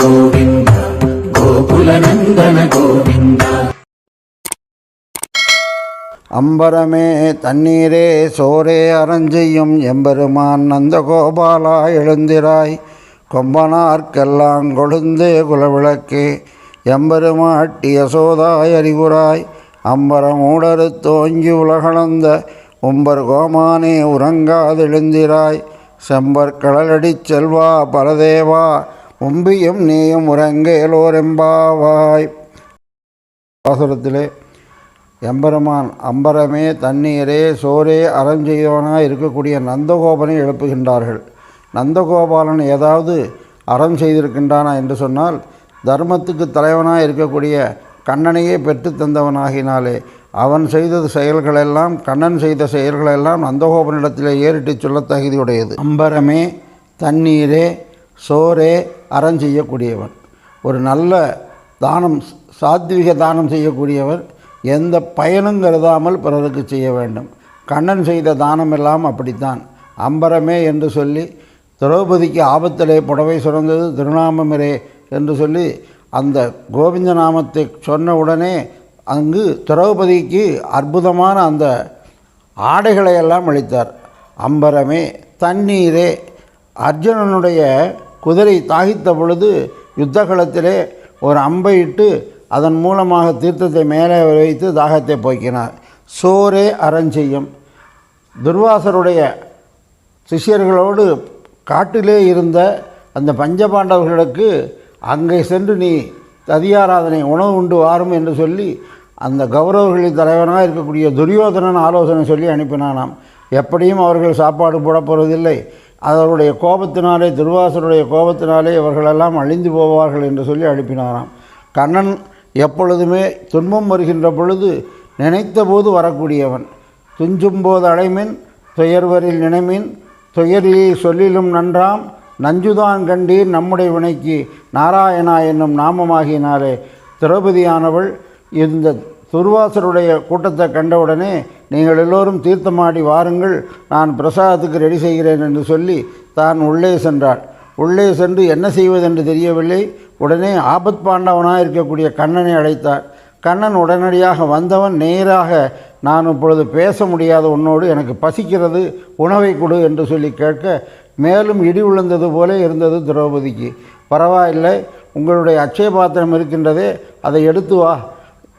ಗೋವಿಂದ ಗೋಕುಲನಂದನ ಗೋವಿಂದ அம்பரமே தண்ணீரே சோரே அரஞ்செய்யும் எம்பெருமான் நந்தகோபாலா எழுந்திராய். கொம்பனார்க்கெல்லாம் கொழுந்தே குலவிளக்கே எம்பெருமாட்டி யசோதாய் அறிவுராய் அம்பரம் ஊடறு தோங்கி உலகளந்த உம்பர் கோமானே உறங்காதெழுந்திராய். செம்பர் கடலடி செல்வா பரதேவா உம்பியும் நீயும் உறங்கேலோரெம்பாவாய் பாசுரத்திலே எம்பெருமான் அம்பரமே தண்ணீரே சோரே அறஞ்செய்தவனாக இருக்கக்கூடிய நந்தகோபனை எழுப்புகின்றார்கள். நந்தகோபாலன் ஏதாவது அறம் செய்திருக்கின்றானா? என்று சொன்னால் தர்மத்துக்கு தலைவனாக இருக்கக்கூடிய கண்ணனையே பெற்று தந்தவனாகினாலே அவன் செய்த செயல்களெல்லாம் கண்ணன் செய்த செயல்களெல்லாம் நந்தகோபனிடத்திலே ஏறிட்டு சொல்ல தகுதியுடையது அம்பரமே தண்ணீரே சோரே அறம் செய்யக்கூடியவன் ஒரு நல்ல தானம் சாத்விக தானம் செய்யக்கூடியவர் எந்த பயனும் கருதாமல் பிறருக்கு செய்ய வேண்டும். கண்ணன் செய்த தானம் எல்லாம் அப்படித்தான். அம்பரமே என்று சொல்லி திரௌபதிக்கு ஆபத்திலே புடவை சுரந்தது திருநாமமிரே என்று சொல்லி அந்த கோவிந்த நாமத்தை சொன்ன உடனே அங்கு திரௌபதிக்கு அற்புதமான அந்த ஆடைகளை எல்லாம் அளித்தார். அம்பரமே தண்ணீரே அர்ஜுனனுடைய குதிரை தாகித்த பொழுது யுத்தகலத்திலே ஒரு அம்பை இட்டு அதன் மூலமாக தீர்த்தத்தை மேலே வைத்து தாகத்தை போக்கினார். சோரே அறஞ்செய்யும். துர்வாசருடைய சிஷ்யர்களோடு காட்டிலே இருந்த அந்த பஞ்சபாண்டவர்களுக்கு அங்கே சென்று நீ ததியாராதனை உணவு உண்டு வாரும் என்று சொல்லி அந்த கௌரவர்களின் தலைவனாக இருக்கக்கூடிய துரியோதனன் ஆலோசனை சொல்லி அனுப்பினானாம். எப்படியும் அவர்கள் சாப்பாடு போட போவதில்லை அவருடைய கோபத்தினாலே துர்வாசருடைய கோபத்தினாலே இவர்களெல்லாம் அழிந்து போவார்கள் என்று சொல்லி அனுப்பினாராம். கண்ணன் எப்பொழுதுமே துன்பம் வருகின்ற பொழுது நினைத்த போது வரக்கூடியவன். துஞ்சும் போது அடைமின் துயர்வரில் நினைமின் துயரிலே சொல்லிலும் நன்றாம் நஞ்சுதான் கண்டீர் நம்முடைய வினைக்கு நாராயணா என்னும் நாமமாகினாலே திரௌபதியானவள் இந்த துர்வாசருடைய கூட்டத்தை கண்டவுடனே நீங்கள் எல்லோரும் தீர்த்தமாடி வாருங்கள் நான் பிரசாதத்துக்கு ரெடி செய்கிறேன் என்று சொல்லி தான் உள்ளே சென்றாள். உள்ளே சென்று என்ன செய்வதென்று தெரியவில்லை. உடனே ஆபத் பாண்டவனாக இருக்கக்கூடிய கண்ணனை அழைத்தார். கண்ணன் உடனடியாக வந்தவன் நேராக நான் இப்பொழுது பேச முடியாத உன்னோடு எனக்கு பசிக்கிறது உணவை கொடு என்று சொல்லி கேட்க மேலும் இடி விழுந்தது போல இருந்தது திரௌபதிக்கு. பரவாயில்லை உங்களுடைய அட்சய பாத்திரம் இருக்கின்றதே அதை எடுத்து வா.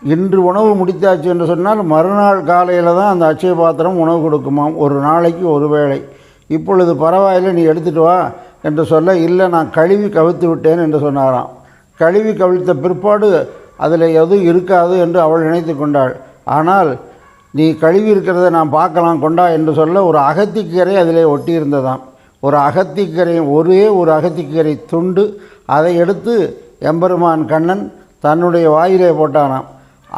இன்று உணவு முடித்தாச்சு என்று சொன்னால் மறுநாள் காலையில் தான் அந்த அச்சய பாத்திரம் உணவு கொடுக்குமாம் ஒரு நாளைக்கு ஒரு வேளை. இப்பொழுது பரவாயில்லை நீ எடுத்துகிட்டு வா என்று சொல்ல இல்லை நான் கழுவி கவிழ்த்து விட்டேன் என்று சொன்னாராம். கழுவி கவிழ்த்த பிற்பாடு அதில் எதுவும் இருக்காது என்று அவள் நினைத்து கொண்டாள். ஆனால் நீ கழுவி இருக்கிறத நான் பார்க்கலாம் கொண்டா என்று சொல்ல ஒரு அகத்திக்கீரை அதிலே ஒட்டியிருந்ததாம். ஒரு அகத்திக்கீரை ஒரே ஒரு அகத்திக்கீரை துண்டு அதை எடுத்து எம்பெருமான் கண்ணன் தன்னுடைய வாயிலே போட்டானாம்.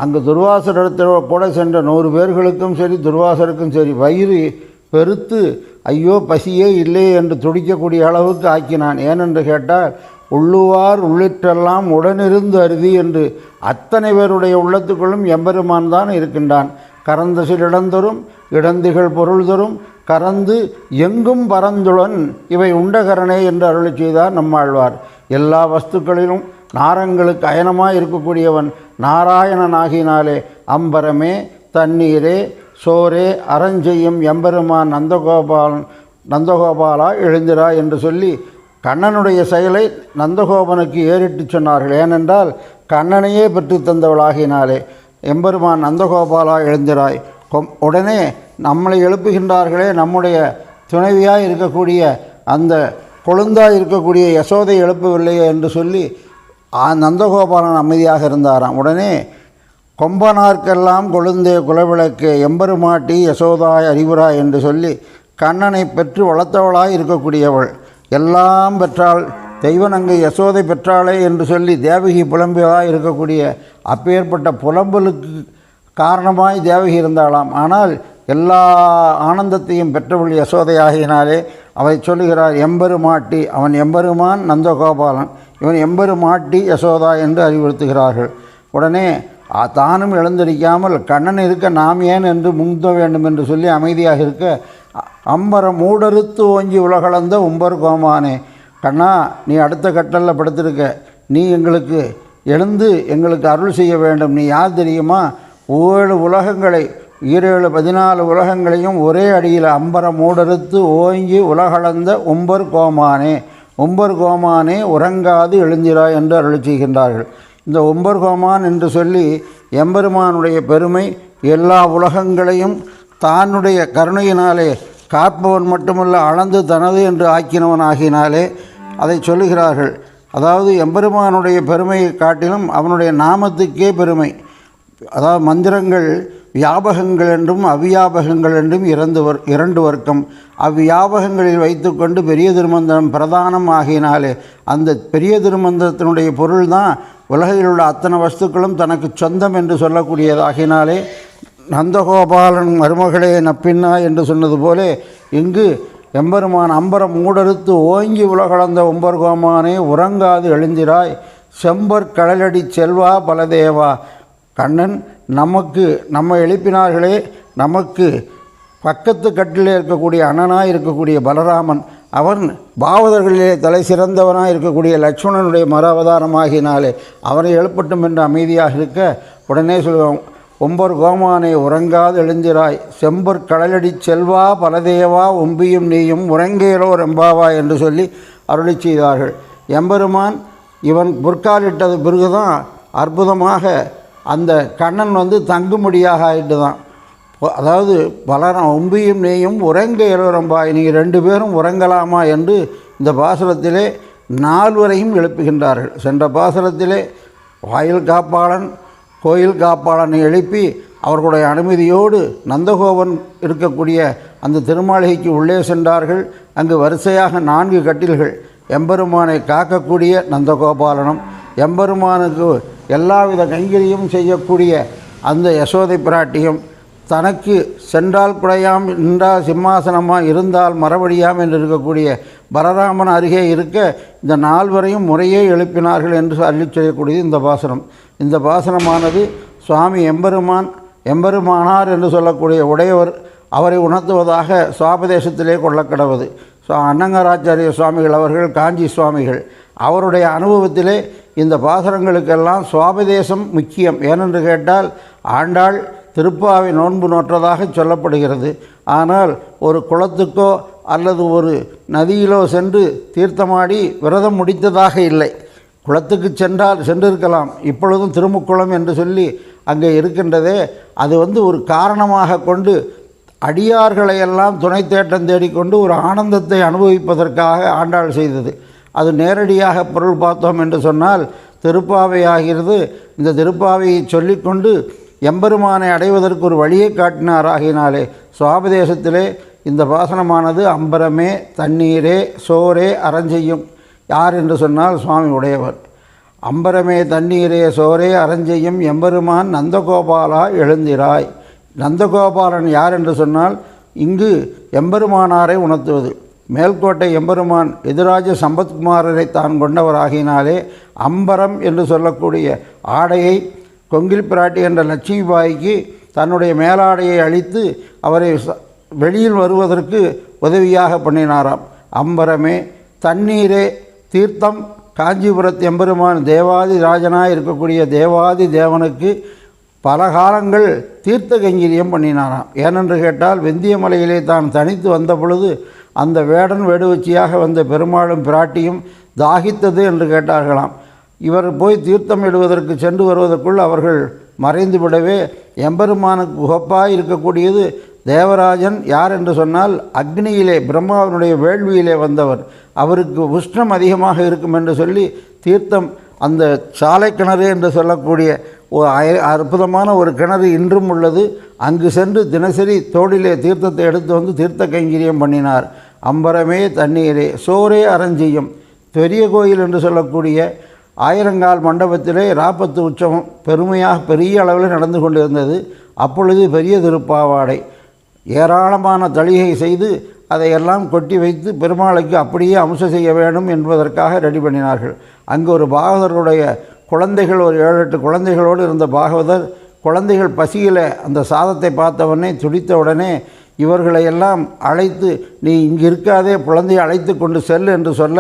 அங்கு துர்வாசரிடத்தில் கூட சென்ற நூறு பேர்களுக்கும் சரி துர்வாசருக்கும் சரி வயிறு பெருத்து ஐயோ பசியே இல்லை என்று துடிக்கக்கூடிய அளவுக்கு ஆக்கினான். ஏனென்று கேட்டால் உள்ளுவார் உள்ளிட்டெல்லாம் உடனிருந்து அருதி என்று அத்தனை பேருடைய உள்ளத்துக்குள்ளும் எம்பெருமான் தான் இருக்கின்றான். கறந்த சிலிடந்தரும் இடந்துகள் பொருள் தரும் கறந்து எங்கும் பரந்துளன் இவை உண்டகரனே என்று அருளி செய்தார் நம்மாழ்வார். எல்லா வஸ்துக்களிலும் நாரங்களுக்கு அயனமாக இருக்கக்கூடியவன் நாராயணனாகினாலே அம்பரமே தண்ணீரே சோரே அறஞ்செய்யும் எம்பெருமான் நந்தகோபாலன் நந்தகோபாலா எழுந்திரா என்று சொல்லி கண்ணனுடைய செயலை நந்தகோபனுக்கு ஏறிட்டு சொன்னார்கள். ஏனென்றால் கண்ணனையே பெற்று தந்தவளாகினாலே எம்பெருமான் நந்தகோபாலா எழுந்திராய். கொம் உடனே நம்மளை எழுப்புகின்றார்களே நம்முடைய துணைவியாக இருக்கக்கூடிய அந்த கொழுந்தாய் இருக்கக்கூடிய யசோதை எழுப்பவில்லையே என்று சொல்லி நந்தகோபாலன் அமைதியாக இருந்தாராம். உடனே கொம்பனார்க்கெல்லாம் கொழுந்தே குலவிளக்கு எம்பெருமாட்டி யசோதாய் அறிவுராய் என்று சொல்லி கண்ணனை பெற்று வளர்த்தவளாய் இருக்கக்கூடியவள். எல்லாம் பெற்றாள் தெய்வனங்கை யசோதை பெற்றாளே என்று சொல்லி தேவகி புலம்பியதாக இருக்கக்கூடிய அப்பேற்பட்ட புலம்பலுக்கு காரணமாய் தேவகி இருந்தாளாம். ஆனால் எல்லா ஆனந்தத்தையும் பெற்றவள் யசோதையாகினாலே அவை சொல்லுகிறார் எம்பெருமாட்டி அவன் எம்பெருமான் நந்தகோபாலன். இவன் எம்பெருமாட்டி யசோதா என்று அறிவுறுத்துகிறார்கள். உடனே தானும் எழுந்திருக்காமல் கண்ணன் இருக்க நாம் ஏன் என்று முந்த வேண்டும் என்று சொல்லி அமைதியாக இருக்க அம்பர மூடறுத்து ஓங்கி உலகளந்த உம்பர் கோமானே. கண்ணா நீ அடுத்த கட்டலில் படுத்திருக்க. நீ எங்களுக்கு எழுந்து எங்களுக்கு அருள் செய்ய வேண்டும். நீ யார் தெரியுமா? ஏழு உலகங்களை ஈரேழு பதினாலு உலகங்களையும் ஒரே அடியில் அம்பரம் மூடறுத்து ஓங்கி உலகளந்த உம்பர் கோமானே உம்பர் கோமானே உறங்காது எழுந்திராய் என்று அருள் செய்கின்றார்கள். இந்த உம்பர் கோமான் என்று சொல்லி எம்பெருமானுடைய பெருமை எல்லா உலகங்களையும் தானுடைய கருணையினாலே காப்பவன் மட்டுமல்ல அளந்து தனது என்று ஆக்கினவன் ஆகினாலே அதை சொல்லுகிறார்கள். அதாவது எம்பெருமானுடைய பெருமையை காட்டிலும் அவனுடைய நாமத்துக்கே பெருமை. அதாவது மந்திரங்கள் வியாபகங்கள் என்றும் அவ்வியாபகங்கள் என்றும் இறந்து வர் இரண்டு வர்க்கம். அவ்வியாபகங்களில் வைத்துக்கொண்டு பெரிய திருமந்திரம் பிரதானம் ஆகினாலே அந்த பெரிய திருமந்திரத்தினுடைய பொருள் தான் உலகில் உள்ள அத்தனை வஸ்துக்களும் தனக்கு சொந்தம் என்று சொல்லக்கூடியதாகினாலே நந்தகோபாலன் மருமகளே நப்பின்னா என்று சொன்னது போலே இங்கு எம்பெருமான் அம்பரம் மூடறுத்து ஓங்கி உலகளந்த ஒம்பர்கோமானே உறங்காது எழுந்திராய் செம்பர் கடலடி செல்வா பலதேவா கண்ணன் நமக்கு நம்ம எழுப்பினார்களே நமக்கு பக்கத்து கட்டிலே இருக்கக்கூடிய அண்ணனாக இருக்கக்கூடிய பலராமன் அவன் பாவதர்களிலே தலை சிறந்தவனாக இருக்கக்கூடிய லட்சுமணனுடைய மர அவதாரமாகினாலே அவனை எழுப்பட்டும் என்று அமைதியாக இருக்க உடனே சொல்லுவோம் ஒம்பர் கோமானே உறங்காது எழுந்திராய். செம்பர் கடலடி செல்வா பலதேவா ஒம்பியும் நீயும் உறங்கேலோ ரெம்பாவா என்று சொல்லி அருளி செய்தார்கள். எம்பெருமான் இவன் புற்காலிட்டது பிறகுதான் அற்புதமாக அந்த கண்ணன் வந்து தங்கும்படியாக ஆகிட்டு தான் அதாவது பலரம் ஒம்பியும் நீயும் உறங்க இளவரம்பாய் நீங்கள் ரெண்டு பேரும் உறங்கலாமா என்று இந்த பாசுரத்திலே நால்வரையும் எழுப்புகின்றார்கள். சென்ற பாசுரத்திலே வாயில் காப்பாளன் கோயில் காப்பாளனை எழுப்பி அவர்களுடைய அனுமதியோடு நந்தகோபன் இருக்கக்கூடிய அந்த திருமாளிகைக்கு உள்ளே சென்றார்கள். அங்கு வரிசையாக நான்கு கட்டில்கள் எம்பெருமானை காக்கக்கூடிய நந்தகோபாலனும் எம்பெருமானுக்கு எல்லாவித கைங்கரியும் செய்யக்கூடிய அந்த யசோதை பிராட்டியும் தனக்கு சென்றால் குடையாம் நின்றால் சிம்மாசனமாக இருந்தால் மறபடியாம் என்று இருக்கக்கூடிய பலராமன் அருகே இருக்க இந்த நால்வரையும் முறையே எழுப்பினார்கள் என்று அள்ளி செய்யக்கூடியது இந்த பாசனம். இந்த பாசனமானது சுவாமி எம்பெருமான் எம்பெருமானார் என்று சொல்லக்கூடிய உடையவர் அவரை உணர்த்துவதாக சுவாபதேசத்திலே கொள்ளக்கடவது. ஸோ அன்னங்கராச்சாரிய சுவாமிகள் அவர்கள் காஞ்சி சுவாமிகள். அவருடைய அனுபவத்திலே இந்த பாசுரங்களுக்கெல்லாம் சுவாபதேசம் முக்கியம். ஏனென்று கேட்டால் ஆண்டாள் திருப்பாவை நோன்பு நோற்றதாக சொல்லப்படுகிறது. ஆனால் ஒரு குளத்துக்கோ அல்லது ஒரு நதியிலோ சென்று தீர்த்தமாடி விரதம் முடித்ததாக இல்லை. குளத்துக்கு சென்றால் சென்றிருக்கலாம். இப்பொழுதும் திருமுக்குளம் என்று சொல்லி அங்கே இருக்கின்றதே அது வந்து ஒரு காரணமாக கொண்டு அடியார்களையெல்லாம் துணை தேட்டம் தேடிக்கொண்டு ஒரு ஆனந்தத்தை அனுபவிப்பதற்காக ஆண்டாள் செய்தது. அது நேரடியாக பொருள் பார்த்தோம் என்று சொன்னால் திருப்பாவை ஆகிறது இந்த திருப்பாவையை சொல்லிக்கொண்டு எம்பெருமானை அடைவதற்கு ஒரு வழியை காட்டினார் ஆகினாலே சுவாபதேசத்திலே இந்த பாசனமானது அம்பரமே தண்ணீரே சோரே அறஞ்செய்யும் யார் என்று சொன்னால் சுவாமி உடையவர். அம்பரமே தண்ணீரே சோரே அறஞ்செய்யும் எம்பெருமான் நந்தகோபாலா எழுந்திராய். நந்தகோபாலன் யார் என்று சொன்னால் இங்கு எம்பெருமானாரை உணர்த்துவது. மேல்கோட்டை எம்பெருமான் எதிராஜ சம்பத்குமாரரை தான் கொண்டவராகினாலே அம்பரம் என்று சொல்லக்கூடிய ஆடையை கொங்கில் பிராட்டி என்ற லட்சுமிபாய்க்கு தன்னுடைய மேலாடையை அளித்து அவரை வெளியில் வருவதற்கு உதவியாக பண்ணினாராம். அம்பரமே தண்ணீரே தீர்த்தம் காஞ்சிபுரத்து எம்பெருமான் தேவாதி ராஜனாக இருக்கக்கூடிய தேவாதி தேவனுக்கு பல காலங்கள் தீர்த்த கங்கிரியம் பண்ணினாராம். ஏனென்று கேட்டால் வெந்தியமலையிலே தான் தனித்து வந்த பொழுது அந்த வேடன் வேடுவச்சியாக வந்த பெருமாளும் பிராட்டியும் தாகித்தது என்று கேட்டார்களாம். இவர் போய் தீர்த்தம் இடுவதற்கு சென்று வருவதற்குள் அவர்கள் மறைந்து விடவே எம்பெருமானுக்கு உகப்பாய் இருக்கக்கூடியது தேவராஜன் யார் என்று சொன்னால் அக்னியிலே பிரம்மாவினுடைய வேள்வியிலே வந்தவர். அவருக்கு உஷ்ணம் அதிகமாக இருக்கும் என்று சொல்லி தீர்த்தம் அந்த சாலை கிணறு என்று சொல்லக்கூடிய அற்புதமான ஒரு கிணறு இன்றும் உள்ளது. அங்கு சென்று தினசரி தோடிலே தீர்த்தத்தை எடுத்து வந்து தீர்த்த கைங்கரியம் பண்ணினார். அம்பரமே தண்ணீரே சோரே அரஞ்சியம் பெரிய கோயில் என்று சொல்லக்கூடிய ஆயிரங்கால் மண்டபத்திலே ராப்பத்து உற்சவம் பெருமையாக பெரிய அளவில் நடந்து கொண்டிருந்தது. அப்பொழுது பெரிய திருப்பாவாடை. ஏராளமான தளிகை செய்து அதையெல்லாம் கொட்டி வைத்து பெருமாளுக்கு அப்படியே அம்சம் செய்ய வேண்டும் என்பதற்காக ரெடி பண்ணினார்கள். அங்கு ஒரு பாகவதருடைய குழந்தைகள் ஒரு ஏழு எட்டு குழந்தைகளோடு இருந்த பாகவதர் குழந்தைகள் பசியில் அந்த சாதத்தை பார்த்தவொடனே துடித்த உடனே இவர்களை எல்லாம் அழைத்து நீ இங்கே இருக்காதே குழந்தையை அழைத்து கொண்டு செல் என்று சொல்ல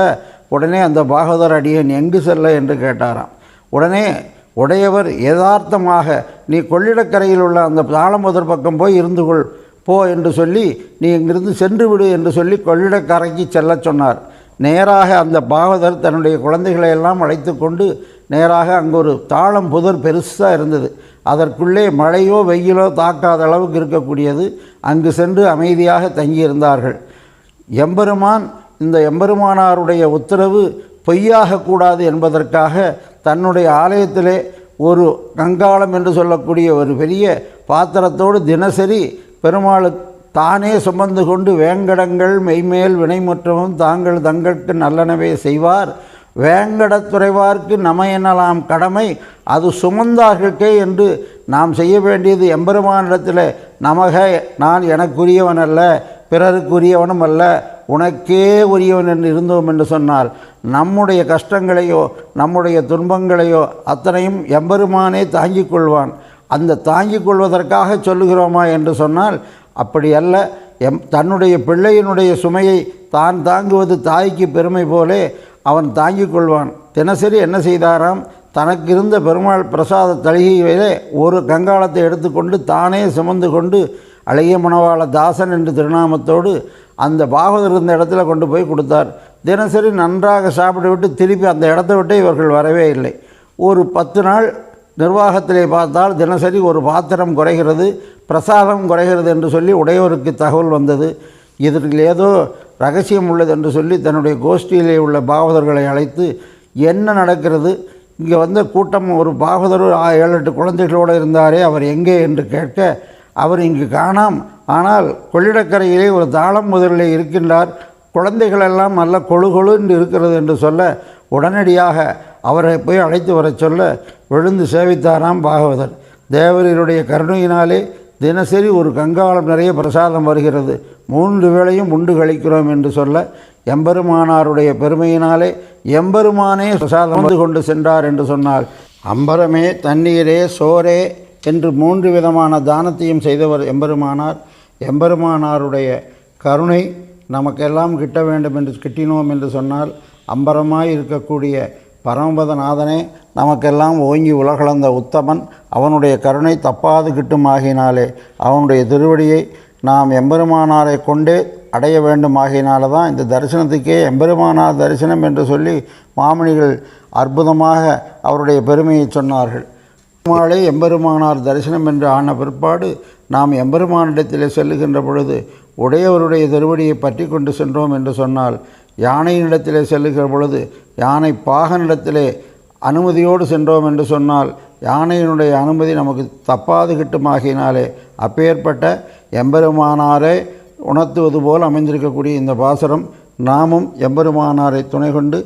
உடனே அந்த பாகவதர் அடியேன் எங்கு செல்ல? என்று கேட்டாராம். உடனே உடையவர் யதார்த்தமாக நீ கொள்ளிடக்கரையில் உள்ள அந்த தாளமுதர் பக்கம் போய் இருந்து கொள் போ என்று சொல்லி நீ இங்கிருந்து சென்று விடு என்று சொல்லி கொள்ளிடக்கரைக்கு செல்லச் சொன்னார். நேராக அந்த பாகவதர் தன்னுடைய குழந்தைகளை எல்லாம் அழைத்து கொண்டு நேராக அங்கே ஒரு தாளம் புதர் பெருசாக இருந்தது. அதற்குள்ளே மழையோ வெயிலோ தாக்காத அளவுக்கு இருக்கக்கூடியது. அங்கு சென்று அமைதியாக தங்கியிருந்தார்கள். எம்பெருமான் இந்த எம்பெருமானாருடைய உத்தரவு பொய்யாகக்கூடாது என்பதற்காக தன்னுடைய ஆலயத்திலே ஒரு கங்காளம் என்று சொல்லக்கூடிய ஒரு பெரிய பாத்திரத்தோடு தினசரி பெருமாளுக்கு தானே சுமந்து கொண்டு வேங்கடங்கள் மெய்மேல் வினைமுற்றமும் தாங்கள் தங்களுக்கு நல்லனவே செய்வார். வேங்கடத்துறைவார்க்கு நம எனலாம் கடமை அது சுமந்தார்கே என்று நாம் செய்ய வேண்டியது எம்பெருமானிடத்தில் நமக நான் எனக்குரியவன் அல்ல பிறருக்குரியவனும் அல்ல உனக்கே உரியவன் என்று இருந்தோம் என்று சொன்னால் நம்முடைய கஷ்டங்களையோ நம்முடைய துன்பங்களையோ அத்தனையும் எம்பெருமானே தாங்கிக் கொள்வான். அந்த தாங்கிக் கொள்வதற்காக சொல்லுகிறோமா என்று சொன்னால் அப்படி அல்ல. எம் தன்னுடைய பிள்ளையினுடைய சுமையை தான் தாங்குவது தாய்க்கு பெருமை போலே அவன் தாங்கிக் கொள்வான். தினசரி என்ன செய்தாராம்? தனக்கு இருந்த பெருமாள் பிரசாத தளிகையிலே ஒரு கங்காளத்தை எடுத்துக்கொண்டு தானே சுமந்து கொண்டு அழகிய மணவாள தாசன் என்று திருநாமத்தோடு அந்த பாகவதர் இருந்த இடத்துல கொண்டு போய் கொடுத்தார். தினசரி நன்றாக சாப்பிட்டு விட்டு திருப்பி அந்த இடத்த விட்டு இவர்கள் வரவே இல்லை. ஒரு பத்து நாள் நிர்வாகத்திலே பார்த்தால் தினசரி ஒரு பாத்திரம் குறைகிறது பிரசாதம் குறைகிறது என்று சொல்லி உடையவருக்கு தகவல் வந்தது. இதில் ஏதோ ரகசியம் உள்ளது என்று சொல்லி தன்னுடைய கோஷ்டியிலே உள்ள பாகவதர்களை அழைத்து என்ன நடக்கிறது? இங்கே வந்த கூட்டம் ஒரு பாகவதர் ஆ- ஏழு எட்டு குழந்தைகளோடு இருந்தாரே அவர் எங்கே? என்று கேட்க அவர் இங்கு காணாம். ஆனால் கொள்ளிடக்கரையிலே ஒரு தாளம் முதலில் இருக்கின்றார். குழந்தைகளெல்லாம் நல்ல கொழு கொழு என்று இருக்கிறது என்று சொல்ல உடனடியாக அவரை போய் அழைத்து வரச் சொல்ல விழுந்து சேவித்தாராம் பாகவதர். தேவரீருடைய கருணையினாலே தினசரி ஒரு கங்காளம் நிறைய பிரசாதம் வருகிறது. மூன்று வேளையும் உண்டு கழிக்கிறோம் என்று சொல்ல எம்பெருமானாருடைய பெருமையினாலே எம்பெருமானே பிரசாதம் வந்து கொண்டு சென்றார் என்று சொன்னால் அம்பரமே தண்ணீரே சோரே என்று மூன்று விதமான தானத்தையும் செய்தவர் எம்பெருமானார். எம்பெருமானாருடைய கருணை நமக்கெல்லாம் கிட்ட வேண்டும் என்று கிட்டினோம் என்று சொன்னால் அம்பரமாய் இருக்கக்கூடிய பரமபதநாதனே நமக்கெல்லாம் ஓங்கி உலகளந்த உத்தமன் அவனுடைய கருணை தப்பாது கிட்டுமாகினாலே அவனுடைய திருவடியை நாம் எம்பெருமானாரை கொண்டே அடைய வேண்டும் தான் இந்த தரிசனத்துக்கே எம்பெருமானார் தரிசனம் என்று சொல்லி மாமணிகள் அற்புதமாக அவருடைய பெருமையை சொன்னார்கள். பெருமாளே எம்பெருமானார் தரிசனம் என்று ஆன பிற்பாடு நாம் எம்பெருமானிடத்தில் செல்லுகின்ற பொழுது உடையவருடைய திருவடியை பற்றி கொண்டு சென்றோம் என்று சொன்னால் யானையினிடத்திலே செல்லுகிற பொழுது யானை பாகனிடத்திலே அனுமதியோடு சென்றோம் என்று சொன்னால் யானையினுடைய அனுமதி நமக்கு தப்பாது கிட்டுமாகினாலே அப்பேற்பட்ட எம்பெருமானாரே உணர்த்துவது போல் அமைந்திருக்கக்கூடிய இந்த பாசரம் நாமும் எம்பெருமானாரை துணை கொண்டு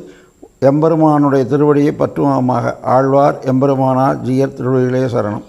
எம்பெருமானுடைய திருவடியை பற்றுவோமாக ஆழ்வார் எம்பெருமானார் ஜியர் திருவடிகளே சரணம்.